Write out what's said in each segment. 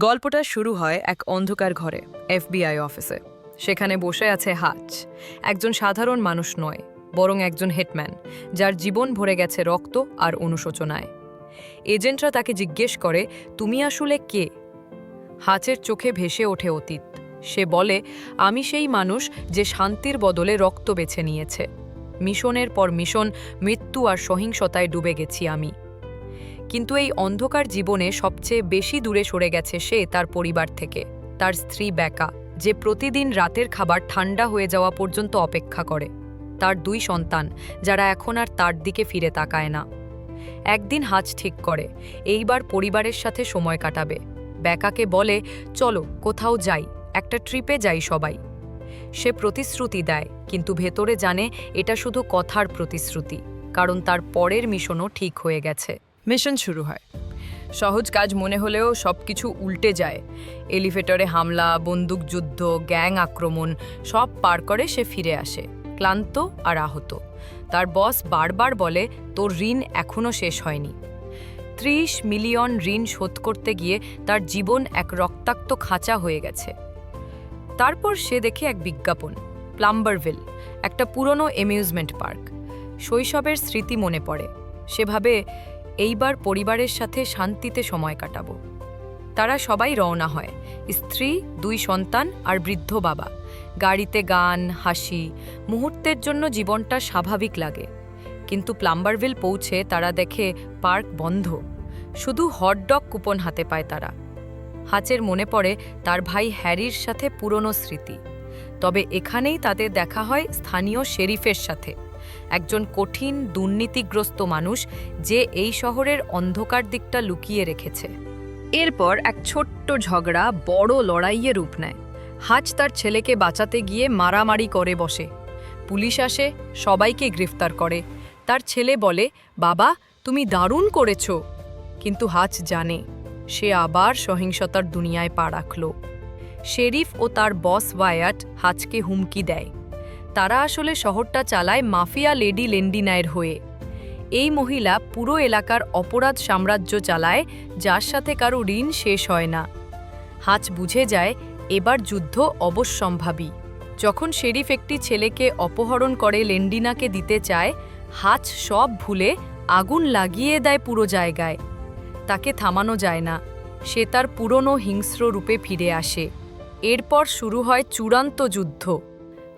গল্পটা শুরু হয় এক অন্ধকার ঘরে, এফবিআই অফিসে। সেখানে বসে আছে হাচ একজন সাধারণ মানুষ নয়, বরং একজন হেটম্যান যার জীবন ভরে গেছে রক্ত আর অনুশোচনায়। এজেন্টরা তাকে জিজ্ঞেস করে, তুমি আসলে কে? হাচের চোখে ভেসে ওঠে অতীত। সে বলে, আমি সেই মানুষ যে শান্তির বদলে রক্ত বেছে নিয়েছে। মিশনের পর মিশন, মৃত্যু আর সহিংসতায় ডুবে গেছি আমি। কিন্তু এই অন্ধকার জীবনে সবচেয়ে বেশি দূরে সরে গেছে সে তার পরিবার থেকে, তার স্ত্রী ব্যাকা, যে প্রতিদিন রাতের খাবার ঠান্ডা হয়ে যাওয়া পর্যন্ত অপেক্ষা করে। তার দুই সন্তান, যারা এখন আর তার দিকে ফিরে তাকায় না। একদিন হাজ ঠিক করে, এইবার পরিবারের সাথে সময় কাটাবে। ব্যাকাকে বলে, চলো, কোথাও যাই, একটা ট্রিপে যাই সবাই। সে প্রতিশ্রুতি দেয়, কিন্তু ভেতরে জানে এটা শুধু কথার প্রতিশ্রুতি, কারণ তার পরের মিশনও ঠিক হয়ে গেছে। মিশন শুরু হয়। সহজ কাজ মনে হলেও সব কিছু উল্টে যায়। এলিভেটরে হামলা বন্দুকযুদ্ধ গ্যাং আক্রমণ, সব পার করে সে ফিরে আসে, ক্লান্ত আর আহত। তার বস বারবার বলে, তোর ঋণ এখনও শেষ হয়নি। ত্রিশ মিলিয়ন ঋণ শোধ করতে গিয়ে তার জীবন এক রক্তাক্ত খাঁচা হয়ে গেছে। তারপর সে দেখে এক বিজ্ঞাপন, প্লাম্বারভিল, একটা পুরনো অ্যামিউজমেন্ট পার্ক। শৈশবের স্মৃতি মনে পড়ে। সেভাবে এইবার পরিবারের সাথে শান্তিতে সময় কাটাবো। তারা সবাই রওনা হয়, স্ত্রী, দুই সন্তান আর বৃদ্ধ বাবা। গাড়িতে গান, হাসি, মুহূর্তের জন্য জীবনটা স্বাভাবিক লাগে। কিন্তু প্লাম্বারভিল পৌঁছে তারা দেখে পার্ক বন্ধ। শুধু হটডগ কুপন হাতে পায় তারা। হাচের মনে পড়ে তার ভাই হ্যারির সাথে পুরনো স্মৃতি। তবে এখানেই তাদের দেখা হয় স্থানীয় শেরিফের সাথে। একজন কঠিন দুর্নীতিগ্রস্ত মানুষ যে এই শহরের অন্ধকার দিকটা লুকিয়ে রেখেছে। এরপর এক ছোট্ট ঝগড়া বড় লড়াইয়ে রূপ নেয়। হাজ তার ছেলেকে বাঁচাতে গিয়ে মারামারি করে বসে। পুলিশ আসে, সবাইকে গ্রেফতার করে। তার ছেলে বলে, বাবা, তুমি দারুণ করেছ। কিন্তু হাজ জানে, সে আবার সহিংসতার দুনিয়ায় পা রাখল। শেরিফ ও তার বস ওয়ায়াট হাজকে হুমকি দেয়। তারা আসলে শহরটা চালায় মাফিয়া লেডি লেন্ডিনায়ের হয়ে। এই মহিলা পুরো এলাকার অপরাধ সাম্রাজ্য চালায়, যার সাথে কারও ঋণ শেষ হয় না। হাচ বুঝে যায়, এবার যুদ্ধ অবশ্যম্ভাবী। যখন শেরিফ একটি ছেলেকে অপহরণ করে লেন্ডিনাকে দিতে চায়, হাচ সব ভুলে আগুন লাগিয়ে দেয় পুরো জায়গায়। তাকে থামানো যায় না। সে তার পুরনো হিংস্র রূপে ফিরে আসে। এরপর শুরু হয় চূড়ান্ত যুদ্ধ।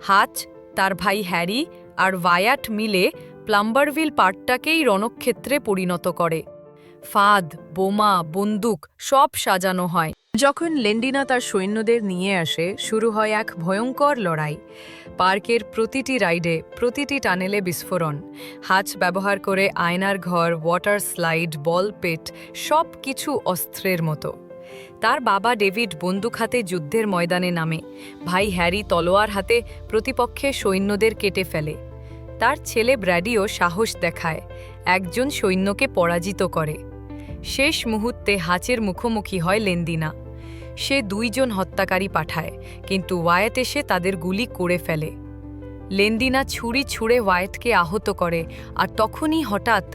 হাচ তার ভাই হ্যারি আর ওয়ায়াট মিলে প্লাম্বারভিল পার্কটাকেই রণক্ষেত্রে পরিণত করে। ফাঁদ, বোমা, বন্দুক সব সাজানো হয়। যখন লেন্ডিনা তার সৈন্যদের নিয়ে আসে, শুরু হয় এক ভয়ঙ্কর লড়াই। পার্কের প্রতিটি রাইডে প্রতিটি টানেলে বিস্ফোরণ। হাচ ব্যবহার করে আয়নার ঘর, ওয়াটার স্লাইড, বল পেট সব কিছু অস্ত্রের মতো। তার বাবা ডেভিড বন্দুক হাতে যুদ্ধের ময়দানে নামে। ভাই হ্যারি তলোয়ার হাতে প্রতিপক্ষের সৈন্যদের কেটে ফেলে। তার ছেলে ব্র্যাডিও সাহস দেখায়, একজন সৈন্যকে পরাজিত করে। শেষ মুহূর্তে হাচের মুখোমুখি হয় লেন্দিনা। সে দুইজন হত্যাকারী পাঠায়, কিন্তু ওয়ায়েট এসে তাদের গুলি করে ফেলে। লেন্দিনা ছুরি ছুঁড়ে ওয়ায়েটকে আহত করে, আর তখনই হঠাৎ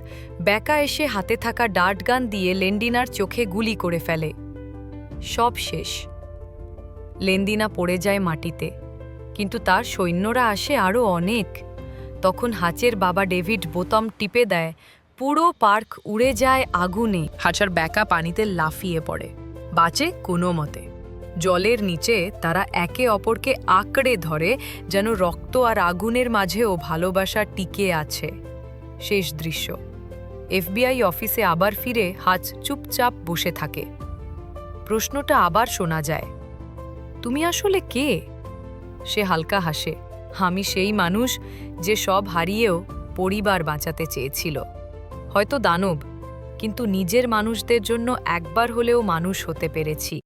ব্যাকা এসে হাতে থাকা ডার্ট গান দিয়ে লেন্ডিনার চোখে গুলি করে ফেলে। সব শেষ। লেন্দিনা পড়ে যায় মাটিতে, কিন্তু তার সৈন্যরা আসে আরও অনেক। তখন হাচের বাবা ডেভিড বোতাম টিপে দেয়, পুরো পার্ক উড়ে যায় আগুনে। হাঁচার ব্যাকা পানিতে লাফিয়ে পড়ে, বাঁচে কোনো মতে। জলের নিচে তারা একে অপরকে আঁকড়ে ধরে, যেন রক্ত আর আগুনের মাঝেও ভালোবাসা টিকে আছে। শেষ দৃশ্য। এফবিআই অফিসে আবার ফিরে হাজ চুপচাপ বসে থাকে। প্রশ্নটা আবার শোনা যায়। তুমি আসলে কে? সে হালকা হাসে। আমি সেই মানুষ যে সব হারিয়েও পরিবার বাঁচাতে চেয়েছিল। হয়তো দানব, কিন্তু নিজের মানুষদের জন্য একবার হলেও মানুষ হতে পেরেছি।